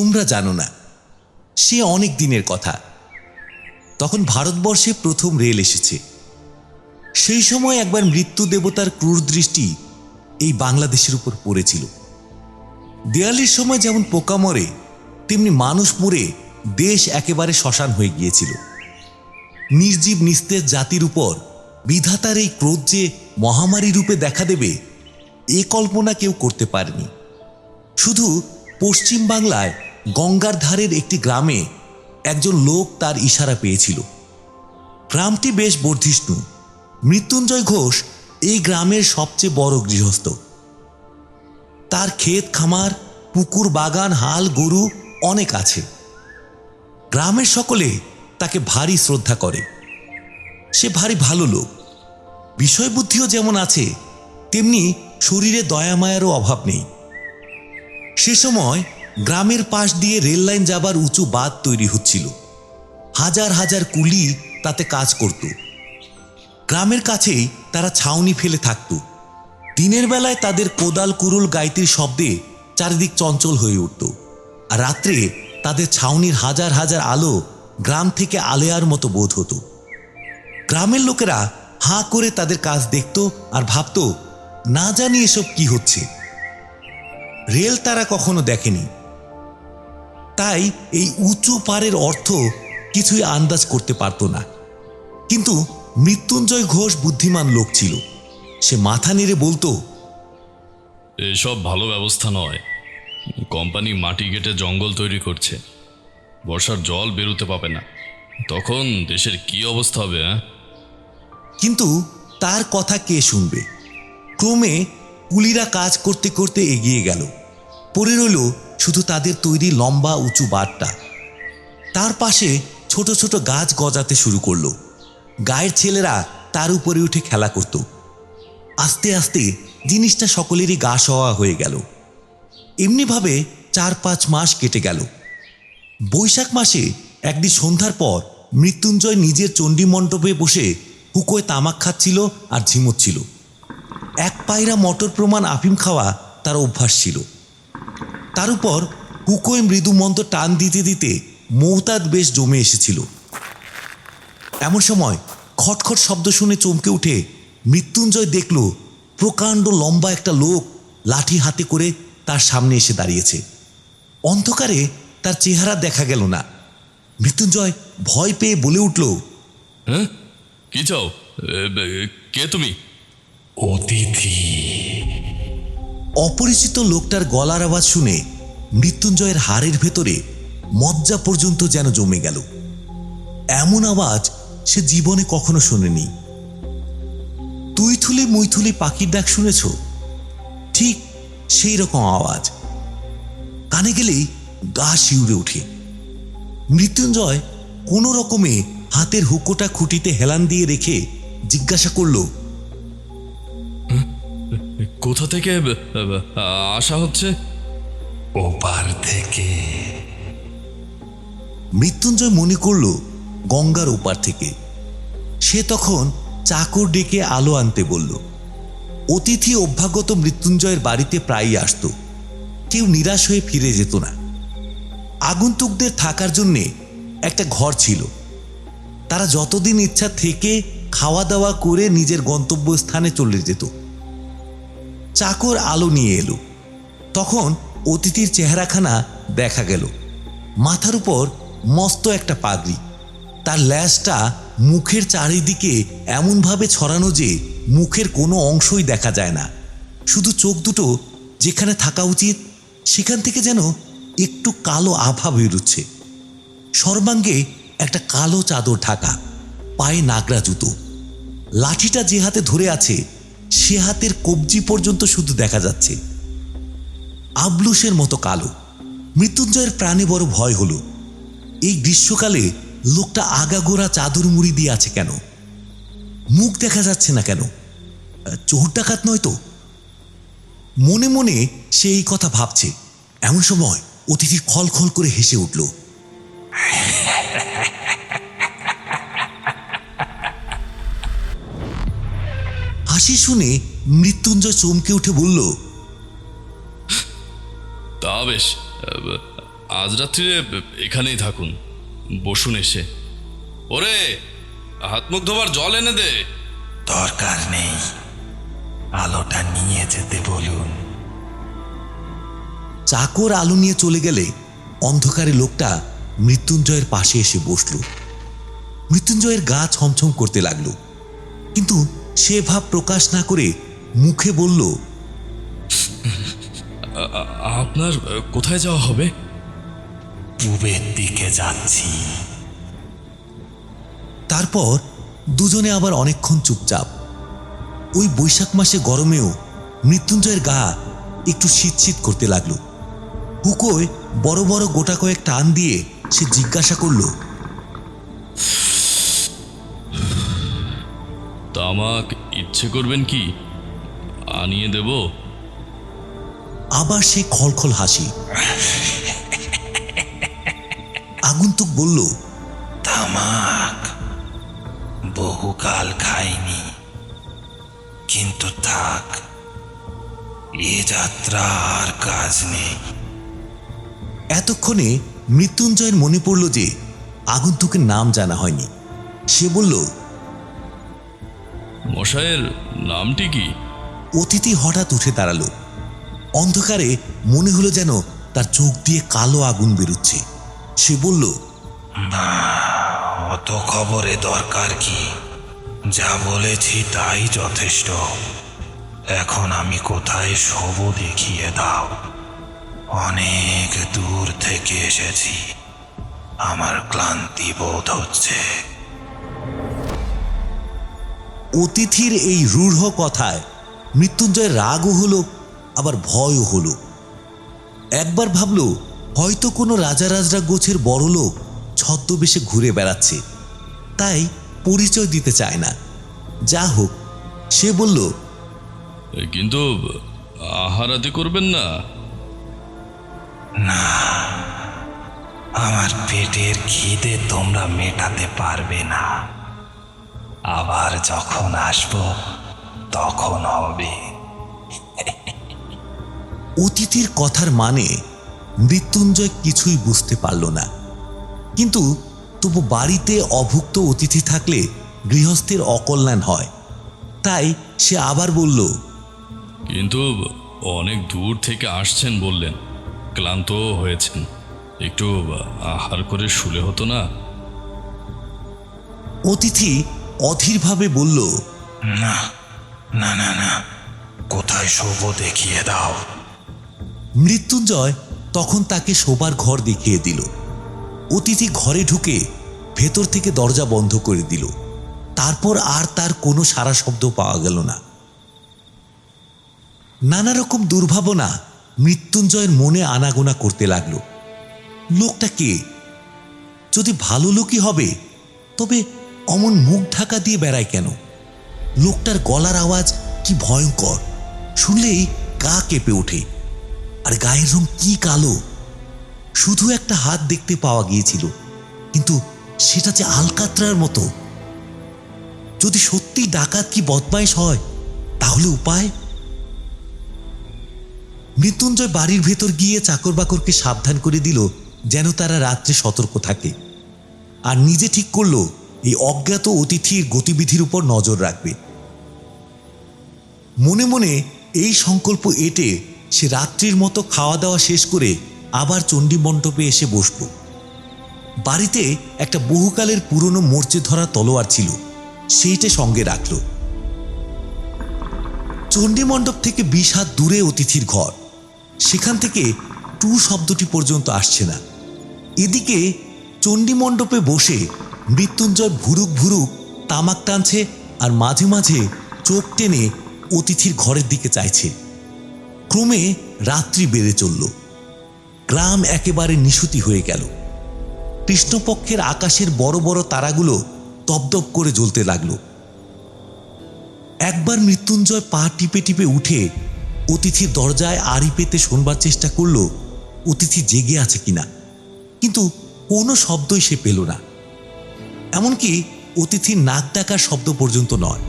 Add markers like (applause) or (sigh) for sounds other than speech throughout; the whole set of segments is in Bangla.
তোমরা জানো না। সে অনেক দিনের কথা। তখন ভারতবর্ষে প্রথম রেল এসেছে। সেই সময় একবার মৃত্যু দেবতার ক্রূর দৃষ্টি এই বাংলাদেশের উপর পড়েছিল। দেয়ালির সময় যেমন পোকা মরে, তেমনি মানুষ মরে দেশ একেবারে শ্মশান হয়ে গিয়েছিল। নির্জীব নিস্তেজ জাতির উপর বিধাতার এই ক্রোধ যে মহামারী রূপে দেখা দেবে, এ কল্পনা কেউ করতে পারেনি। শুধু পশ্চিম বাংলায় গঙ্গার ধারের একটি গ্রামে একজন লোক তার ইশারা পেয়েছিল। গ্রামটি বেশ বর্ধিষ্ণু। মৃত্যুঞ্জয় ঘোষ এই গ্রামের সবচেয়ে বড় গৃহস্থ। তার ক্ষেত খামার, পুকুর বাগান, হাল, গরু অনেক আছে। গ্রামের সকলে তাকে ভারী শ্রদ্ধা করে। সে ভারী ভালো লোক। বিষয় বুদ্ধিও যেমন আছে, তেমনি শরীরে দয়া মায়ারও অভাব নেই। সে সময় গ্রামের পাশ দিয়ে রেল লাইন যাবার উঁচু বাঁধ তৈরি হচ্ছিল। হাজার হাজার কুলি তাতে কাজ করত। গ্রামের কাছেই তারা ছাউনি ফেলে থাকত। দিনের বেলায় তাদের কোদাল কুরুল গাইতির শব্দে চারিদিক চঞ্চল হয়ে উঠত। আর রাত্রে তাদের ছাউনির হাজার হাজার আলো গ্রাম থেকে আলেয়ার মতো বোধ হতো। গ্রামের লোকেরা হাঁ করে তাদের কাজ দেখত আর ভাবত, না জানি এসব কি হচ্ছে। রেল তারা কখনো দেখেনি। তাই এই উঁচু পারের অর্থ কিছুই আন্দাজ করতে পারত না। কিন্তু মৃত্যুঞ্জয় ঘোষ বুদ্ধিমান লোক ছিল। সে মাথা নেড়ে বলতো এসব ভালো ব্যবস্থা নয়। কোম্পানি মাটি কেটে জঙ্গল তৈরি করছে। বর্ষার জল বেরোতে পাবে না। তখন দেশের কি অবস্থা হবে হ্যাঁ? কিন্তু তার কথা কে শুনবে? ক্রমে কুলিরা কাজ করতে করতে এগিয়ে গেল। পড়ে রইল শুধু তাদের তৈরি লম্বা উঁচু বারটা তার পাশে ছোট ছোট গাছ গজাতে শুরু করল। গায়ের ছেলেরা তার উপরে উঠে খেলা করত। আস্তে আস্তে জিনিসটা সকলেরই গা সওয়া হয়ে গেল। এমনিভাবে চার পাঁচ মাস কেটে গেল। বৈশাখ মাসে একদিন সন্ধ্যার পর মৃত্যুঞ্জয় নিজের চণ্ডী মণ্ডপে বসে হুকোয় তামাক খাচ্ছিল আর ঝিমোচ্ছিল। এক পায়রা মটর প্রমাণ আফিম খাওয়া তার অভ্যাস ছিল। তার উপর হুকোয় মৃদু মন্দ টান দিতে দিতে মৌতাদ বেশ জমে এসেছিল। এমন সময় খটখট শব্দ শুনে চমকে উঠে মৃত্যুঞ্জয় দেখল প্রকাণ্ড লম্বা একটা লোক লাঠি হাতে করে তার সামনে এসে দাঁড়িয়েছে। অন্ধকারে তার চেহারা দেখা গেল না। মৃত্যুঞ্জয় ভয় পেয়ে বলে উঠল হ্যাঁ? কি চাও? কে তুমি? অতিথি। অপরিচিত লোকটার গলার আওয়াজ শুনে মৃত্যুঞ্জয়ের হাড়ের ভেতরে মজ্জা পর্যন্ত যেন জমে গেল। এমন আওয়াজ সে জীবনে কখনো শোনেনি। তুইথুলি মুইথুলি পাখির ডাক শুনেছ? ঠিক সেই রকম আওয়াজ। কানে গেলেই গা শিউরে ওঠে। মৃত্যুঞ্জয় কোনো রকমে হাতের হুকোটা খুঁটিতে হেলান দিয়ে রেখে জিজ্ঞাসা করল কোথা থেকে আসা হচ্ছে? ওপার থেকে। মৃত্যুঞ্জয় মনে করল গঙ্গার ওপার থেকে। সে তখন চাকর ডেকে আলো আনতে বলল, অতিথি অভ্যাগত মৃত্যুঞ্জয়ের বাড়িতে প্রায়ই আসতো। কেউ নিরাশ হয়ে ফিরে যেত না। আগন্তুকদের থাকার জন্যে একটা ঘর ছিল। তারা যতদিন ইচ্ছা থেকে খাওয়া দাওয়া করে নিজের গন্তব্যস্থানে চলে যেত। চাকর আলো নিয়ে এলো। তখন অতিথির চেহারাখানা দেখা গেল। মাথার উপর মস্ত একটা পাগড়ি। তার ল্যাজটা মুখের চারিদিকে এমনভাবে ছড়ানো যে মুখের কোনো অংশই দেখা যায় না। শুধু চোখ দুটো যেখানে থাকা উচিত, সেখান থেকে যেন একটু কালো আভা বেরোচ্ছে। সর্বাঙ্গে একটা কালো চাদর ঢাকা, পায়ে নাগরা জুতো। লাঠিটা যে হাতে ধরে আছে, সে হাতের কবজি পর্যন্ত শুধু দেখা যাচ্ছে। আবলুসের মতো কালো। মৃত্যুঞ্জয়ের প্রাণে বড় ভয় হলো। এই গ্রীষ্মকালে লোকটা আগাগোড়া চাদর মুড়ি দিয়ে আছে কেন? মুখ দেখা যাচ্ছে না কেন? চোর ডাকাত নয় তো? মনে মনে সে এই কথা ভাবছে। এমন সময় অতিথি খল খল করে হেসে উঠল। হাসি শুনে মৃত্যুঞ্জয় চমকে উঠে বলল তা বেশ আজ রাত্রিরে এখানেই থাকুন বসুন এসে। ওরে হাত মুখ ধোবার জল এনে দে। দরকার নেই আলোটা নিয়ে যেতে বলুন। চাকর আলো নিয়ে চলে গেলে অন্ধকারে লোকটা মৃত্যুঞ্জয়ের পাশে এসে বসল। মৃত্যুঞ্জয়ের গা ছমছম করতে লাগল। কিন্তু সে ভাব প্রকাশ না করে মুখে বলল আপনার কোথায় যাওয়া হবে? পূবের দিকে যাচ্ছি। তারপর দুজনে আবার অনেকক্ষণ চুপচাপ। ওই বৈশাখ মাসে গরমেও মৃত্যুঞ্জয়ের গা একটু শীত শীত করতে লাগল। হুকোয় বড় বড় গোটা কয়েক টান দিয়ে সে জিজ্ঞাসা করল তামাক ইচ্ছে করবেন কি? আনিয়ে দেব? আবার সে খলখল হাসি। আগন্তুক বলল তামাক বহুকাল খাইনি কিন্তু থাক এ যাত্রা আর কাজ নেই। এতক্ষণে মৃত্যুঞ্জয়ের মনে পড়ল যে আগন্তুকের নাম জানা হয়নি। সে বলল মশাইয়ের নামটি কি? অতিথি হঠাৎ উঠে দাঁড়াল। অন্ধকারে মনে হলো যেন তার চোখ দিয়ে কালো আগুন বেরোচ্ছে। সে বলল অত খবরে দরকার কি? যা বলেছি তাই যথেষ্ট। এখন আমি কোথায় শোব দেখিয়ে দাও। অনেক দূর থেকে এসেছি। আমার ক্লান্তি বোধ হচ্ছে। অতিথির এই রূঢ় কথায় মৃত্যুঞ্জয়ের রাগও হলো আবার ভয়ও হলো। একবার ভাবলো হয়তো কোনো রাজারাজরা গোছের বড় লোক ছদ্মবেশে ঘুরে বেড়াচ্ছে। তাই পরিচয় দিতে চায় না। যা হোক সে বলল কিন্তু আহারাদি করবেন না। না আমার পেটের খিদে তোমরা মেটাতে পারবে না। আবার যখন আসব তখন হবে। অতিথির কথার মানে মৃত্যুঞ্জয় কিছুই বুঝতে পারল না। কিন্তু তবু বাড়িতে অভুক্ত অতিথি থাকলে গৃহস্থের অকল্যাণ হয়। তাই সে আবার বলল কিন্তু অনেক দূর থেকে আসছেন বললেন ক্লান্ত হয়েছেন। একটু আহার করে শুলে হতো না? অতিথি অধীরভাবে বলল না না না না কোথায় শোবো দেখিয়ে দাও। মৃত্যুঞ্জয় তখন তাকে শোবার ঘর দেখিয়ে দিল। অতিথি ঘরে ঢুকে ভেতর থেকে দরজা বন্ধ করে দিল। তারপর আর তার কোনো সারা শব্দ পাওয়া গেল না। নানা রকম দুর্ভাবনা মৃত্যুঞ্জয়ের মনে আনাগোনা করতে লাগল। লোকটা কে? যদি ভালো লোকই হবে, তবে অমন মুখ ঢাকা দিয়ে বেড়ায় কেন? লোকটার গলার আওয়াজ কি ভয়ঙ্কর। শুনলেই গা কেঁপে ওঠে। আর গায়ের রং কি কালো? শুধু একটা হাত দেখতে পাওয়া গিয়েছিল, কিন্তু সেটা যে আলকাত্রার মতো। যদি সত্যি ডাকাত কি বদমাইশ হয়, তাহলে উপায়? মৃত্যুঞ্জয় বাড়ির ভেতর গিয়ে চাকর বাকরকে সাবধান করে দিল, যেন তারা রাত্রে সতর্ক থাকে। আর নিজে ঠিক করল, এই অজ্ঞাত অতিথির গতিবিধির উপর নজর রাখবে। মনে মনে এই সংকল্প এটে সে রাত্রির মতো খাওয়া দাওয়া শেষ করে আবার চণ্ডী মণ্ডপে এসে বসল। বাড়িতে একটা বহুকালের পুরনো মরচে ধরা তলোয়ার ছিল, সেইটা সঙ্গে রাখল। চণ্ডী মণ্ডপ থেকে বিশ হাত দূরে অতিথির ঘর। সেখান থেকে টু শব্দটি পর্যন্ত আসছে না। এদিকে চণ্ডী মণ্ডপে বসে মৃত্যুঞ্জয় ভুরুক ভুরুক তামাক টানছে আর মাঝে মাঝে চোখ টেনে অতিথির ঘরের দিকে চাইছে। ক্রমে রাত্রি বেড়ে চলল। গ্রাম একেবারে নিশুতি হয়ে গেল। কৃষ্ণপক্ষের আকাশের বড় বড় তারাগুলো দপদপ করে জ্বলতে লাগল। একবার মৃত্যুঞ্জয় পা টিপে টিপে উঠে অতিথির দরজায় আড়ি পেতে শোনবার চেষ্টা করল, অতিথি জেগে আছে কিনা? কিন্তু কোনো শব্দই সে পেল না। এমনকি অতিথির নাক ডাকার শব্দ পর্যন্ত নয়।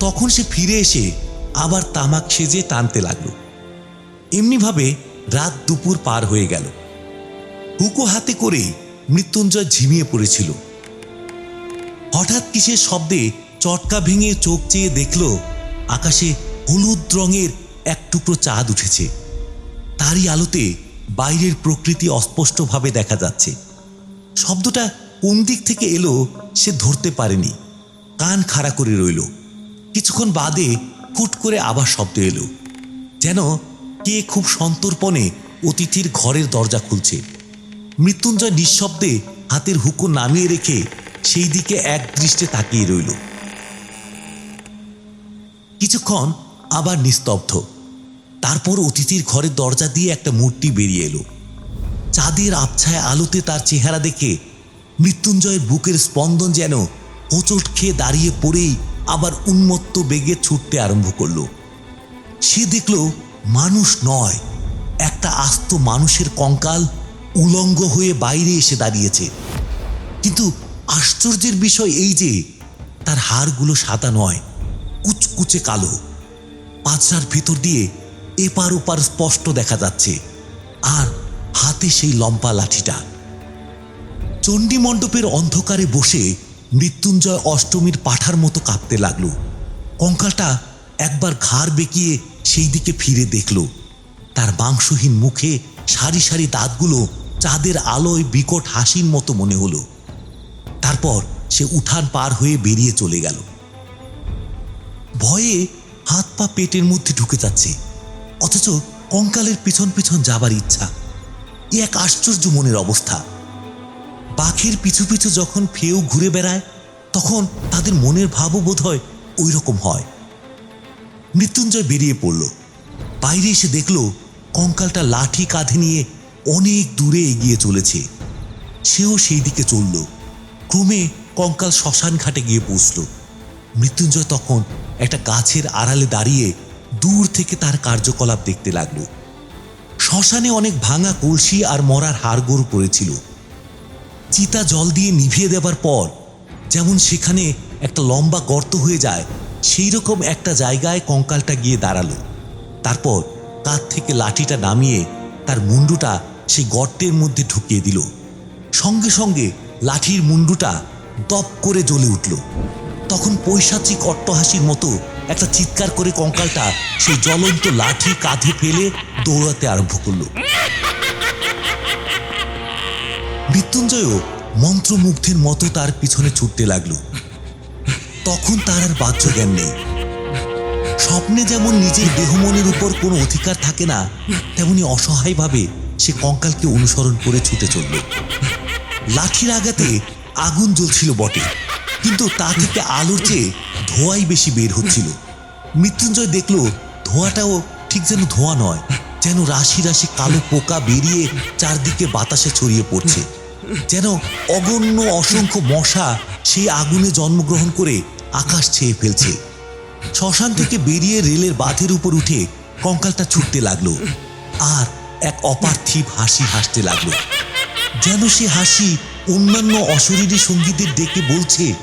তখন সে ফিরে এসে আবার তামাক সেজে টানতে লাগল। এমনিভাবে রাত দুপুর পার হয়ে গেল। হুকো হাতে করে মৃত্যুঞ্জয় ঝিমিয়ে পড়েছিল। হঠাৎ কিসের শব্দে চটকা ভেঙে চোখ চেয়ে দেখল, আকাশে হলুদ রঙের এক টুকরো চাঁদ উঠেছে। তারই আলোতে বাইরের প্রকৃতি অস্পষ্টভাবে দেখা যাচ্ছে। শব্দটা কোন দিক থেকে এলো সে ধরতে পারেনি। কান খাড়া করে রইল। কিছুক্ষণ বাদে ফুট করে আবার শব্দ এলো। যেন কে খুব সন্তর্পণে অতিথির ঘরের দরজা খুলছে। মৃত্যুঞ্জয় নিঃশব্দে হাতের হুকো নামিয়ে রেখে সেই দিকে এক দৃষ্টে তাকিয়ে রইল। কিছুক্ষণ আবার নিস্তব্ধ। তারপর অতিথির ঘরের দরজা দিয়ে একটা মূর্তি বেরিয়ে এলো। চাঁদের আবছায় আলোতে তার চেহারা দেখে মৃত্যুঞ্জয়ের বুকের স্পন্দন যেন হোঁচট খেয়ে দাঁড়িয়ে পড়েই আবার উন্মত্ত বেগে ছুটতে আরম্ভ করল। সে দেখল মানুষ নয়, একটা আস্ত মানুষের কঙ্কাল উলঙ্গ হয়ে বাইরে এসে দাঁড়িয়েছে। কিন্তু আশ্চর্যের বিষয় এই যে, তার হাড়গুলো সাদা নয়, কুচকুচে কালো। পাঁচরার ভিতর দিয়ে এপার ওপার স্পষ্ট দেখা যাচ্ছে, আর হাতে সেই লম্বা লাঠিটা। চণ্ডী মণ্ডপের অন্ধকারে বসে মৃত্যুঞ্জয় অষ্টমীর পাঠার মতো কাঁপতে লাগল। কঙ্কালটা একবার ঘাড় বেঁকিয়ে সেই দিকে ফিরে দেখল। তার মাংসহীন মুখে সারি সারি দাঁতগুলো চাঁদের আলোয় বিকট হাসির মতো মনে হলো। তারপর সে উঠান পার হয়ে বেরিয়ে চলে গেল। ভয়ে হাত পা পেটের মধ্যে ঢুকে যাচ্ছে, অথচ কঙ্কালের পিছন পিছন যাবার ইচ্ছা। এ এক আশ্চর্য মনের অবস্থা। পাখির পিছু পিছু যখন ফেউ ঘুরে বেড়ায়, তখন তাদের মনের ভাবও বোধ হয় ওই রকম হয়। মৃত্যুঞ্জয় বেরিয়ে পড়ল। বাইরে এসে দেখল, কঙ্কালটা লাঠি কাঁধে নিয়ে অনেক দূরে এগিয়ে চলেছে। সেও সেই দিকে চলল। ক্রমে কঙ্কাল শ্মশান ঘাটে গিয়ে পৌঁছল। মৃত্যুঞ্জয় তখন একটা গাছের আড়ালে দাঁড়িয়ে দূর থেকে তার কার্যকলাপ দেখতে লাগল। শ্মশানে অনেক ভাঙা কলসি আর মরার হাড়গোড় পড়েছিল। চিতা জল দিয়ে নিভিয়ে দেবার পর যেমন সেখানে একটা লম্বা গর্ত হয়ে যায়, সেই রকম একটা জায়গায় কঙ্কালটা গিয়ে দাঁড়াল। তারপর কাঁধ থেকে লাঠিটা নামিয়ে তার মুন্ডুটা সেই গর্তের মধ্যে ঢুকিয়ে দিল। সঙ্গে সঙ্গে লাঠির মুন্ডুটা দপ করে জ্বলে উঠল। তখন পৈশাচিক অট্টহাসির মতো একটা চিৎকার করে কঙ্কালটা সেই জ্বলন্ত লাঠি কাঁধে ফেলে দৌড়াতে আরম্ভ করল। মৃত্যুঞ্জয়ও মন্ত্রমুগ্ধের মতো তার পিছনে ছুটতে লাগল। তখন তার আর বাহ্য জ্ঞান নেই। স্বপ্নে যেমন নিজের দেহমনের উপর কোনো অধিকার থাকে না, তেমনি অসহায়ভাবে সে কঙ্কালকে অনুসরণ করে ছুটে চলল। লাঠির আঘাতে আগুন জ্বলছিল বটে, কিন্তু তা থেকে আলোর চেয়ে ধোঁয়াই বেশি বের হচ্ছিল। মৃত্যুঞ্জয় দেখল, ধোঁয়াটাও ঠিক যেন ধোঁয়া নয়, যেন রাশি রাশি কালো পোকা বেরিয়ে চারদিকে বাতাসে ছড়িয়ে পড়ছে। যেন অগণ্য অসংখ্য মশা সেই আগুনে জন্মগ্রহণ করে আকাশ ছেয়ে ফেলছে। শ্মশান থেকে বেরিয়ে রেলের বাঁধের উপর উঠে কঙ্কালটা ছুটতে লাগল আর এক অপার্থিব হাসি হাসতে লাগল। যেন সে হাসি অন্যান্য অশরীরী সঙ্গীদের ডেকে বলছে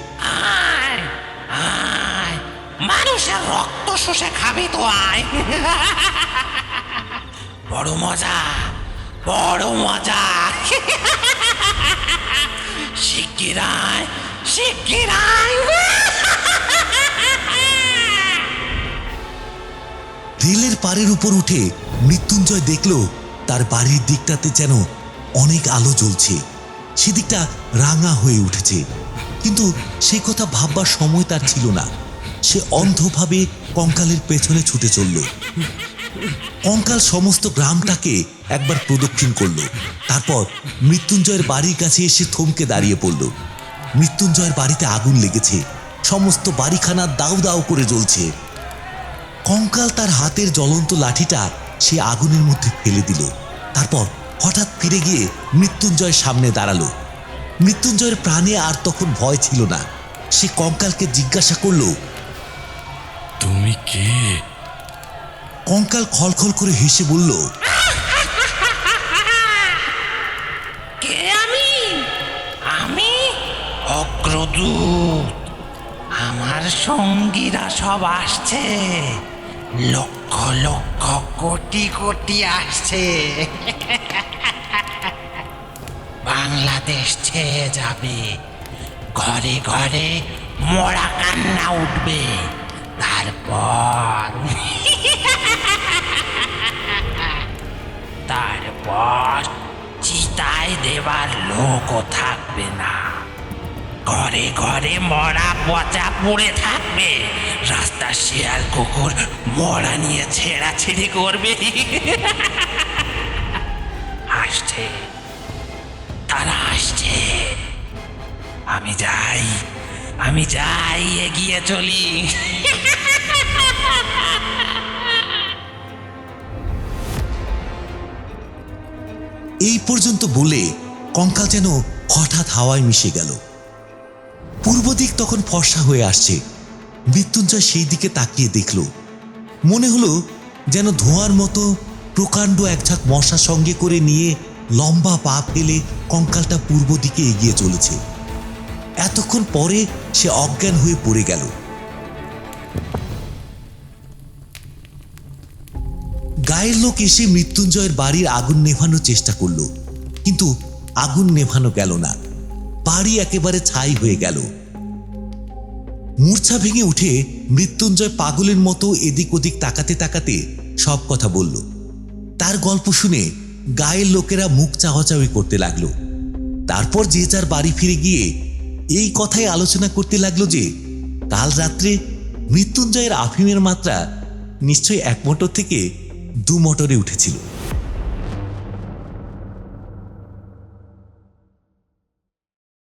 মানুষের রক্ত শুষে খাবি তো আয়। (laughs) বড় মজা বড় মজা। (laughs) (laughs) (laughs) রেলের উপর উঠে মৃত্যুঞ্জয় দেখল, তার বাড়ির দিকটাতে যেন অনেক আলো জ্বলছে। সেদিকটা রাঙা হয়ে উঠেছে। কিন্তু সে কথা ভাববার সময় তার ছিল না। সে অন্ধভাবে কঙ্কালের পেছনে ছুটে চলল। কঙ্কাল সমস্ত গ্রামটাকে একবার প্রদক্ষিণ করল। তারপর মৃত্যুঞ্জয়ের বাড়ির কাছে এসে থমকে দাঁড়িয়ে পড়ল। মৃত্যুঞ্জয়ের বাড়িতে আগুন লেগেছে। সমস্ত বাড়িখানা দাউ দাউ করে জ্বলছে। কঙ্কাল তার হাতের জ্বলন্ত লাঠিটা সে আগুনের মধ্যে ফেলে দিল। তারপর হঠাৎ ফিরে গিয়ে মৃত্যুঞ্জয়ের সামনে দাঁড়াল। মৃত্যুঞ্জয়ের প্রাণে আর তখন ভয় ছিল না। সে কঙ্কালকে জিজ্ঞাসা করল, তুমি কে? কঙ্কাল খলখল করে হেসে বলল, কে আমি? আমি অগ্রদূত। আমার সঙ্গীরা সব আসছে। লক্ষ লক্ষ, কোটি কোটি আসছে। বাংলাদেশ ছেয়ে যাবে। ঘরে ঘরে মরা কান্না উঠবে। তারপর তারপর চিতায় দেবার লোকও থাকবে না। ঘরে ঘরে মরা পচা পড়ে থাকবে। রাস্তা শিয়াল কুকুর মরা নিয়ে ছেঁড়াছিড়ি করবে। আসছে তারা আসছে আমি যাই আমি যাই, এগিয়ে চলি। এই পর্যন্ত বলে কঙ্কাল যেন হঠাৎ হাওয়ায় মিশে গেল। পূর্ব দিক তখন ফর্সা হয়ে আসছে। মৃত্যুঞ্জয় সেই দিকে তাকিয়ে দেখল। মনে হলো যেন ধোঁয়ার মতো প্রকাণ্ড এক ঝাঁক মশা সঙ্গে করে নিয়ে লম্বা পা ফেলে কঙ্কালটা পূর্ব দিকে এগিয়ে চলেছে। এতক্ষণ পরে সে অজ্ঞান হয়ে পড়ে গেল। গায়ের লোক এসে মৃত্যুঞ্জয়ের বাড়ির আগুন নেভানোর চেষ্টা করল। কিন্তু আগুন নেভানো গেল না। বাড়ি একেবারে ছাই হয়ে গেল। মূর্ছা ভেঙে উঠে মৃত্যুঞ্জয় পাগলের মতো এদিক ওদিক তাকাতে তাকাতে সব কথা বলল। তার গল্প শুনে গায়ের লোকেরা মুখ চাওয়াচাওয়ি করতে লাগল। তারপর যে যার বাড়ি ফিরে গিয়ে এই কথাই আলোচনা করতে লাগল যে, কাল রাত্রে মৃত্যুঞ্জয়ের আফিমের মাত্রা নিশ্চয়ই এক মোটর থেকে দু মোটরে উঠেছিল।